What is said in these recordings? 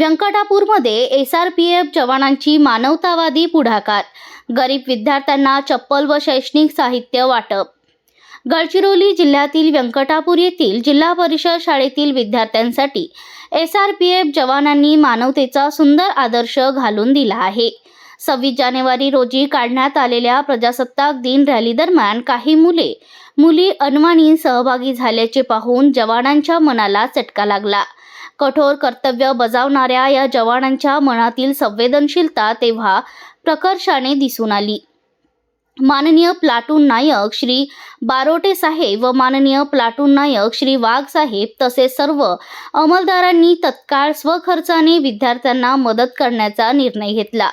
व्यंकटापूरमध्ये S R P F जवानांची मानवतावादी पुढाकार. गरीब विद्यार्थ्यांना चप्पल व शैक्षणिक साहित्य वाटप. गडचिरोली जिल्ह्यातील व्यंकटापूर येथील जिल्हा परिषद शाळेतील विद्यार्थ्यांसाठी एस आर पी एफ जवानांनी मानवतेचा सुंदर आदर्श घालून दिला आहे. सव्वीस जानेवारी रोजी काढण्यात आलेल्या प्रजासत्ताक दिन रॅली दरम्यान काही मुले मुली अनवाणी सहभागी झाल्याचे पाहून जवानांच्या मनाला चटका लागला. कठोर कर्तव्य बजावणाऱ्या या जवानांच्या मनातील संवेदनशीलता तेव्हा प्रकर्षाने दिसून आली. माननीय प्लाटून नायक श्री बारोटे साहेब व माननीय प्लाटून नायक श्री वाघ साहेब तसेच सर्व अंमलदारांनी तत्काळ स्वखर्चाने विद्यार्थ्यांना मदत करण्याचा निर्णय घेतला.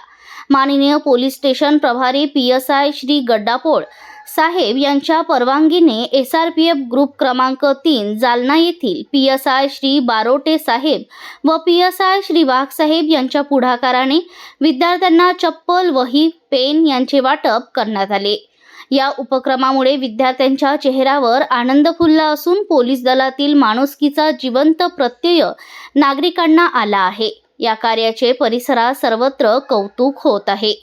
माननीय पोलीस स्टेशन प्रभारी P S I Shri Gaddapol Saheb यांच्या परवानगीने S R P F group क्रमांक तीन जालना येथील P S I Shri Barote Saheb व P S I Shri Wagh Saheb यांच्या पुढाकाराने विद्यार्थ्यांना चप्पल वही पेन यांचे वाटप करण्यात आले. या उपक्रमामुळे विद्यार्थ्यांच्या चेहऱ्यावर आनंद फुलला असून पोलीस दलातील माणुसकीचा जिवंत प्रत्यय नागरिकांना आला आहे. या कार्याचे परिसरात सर्वत्र कौतुक होत आहे.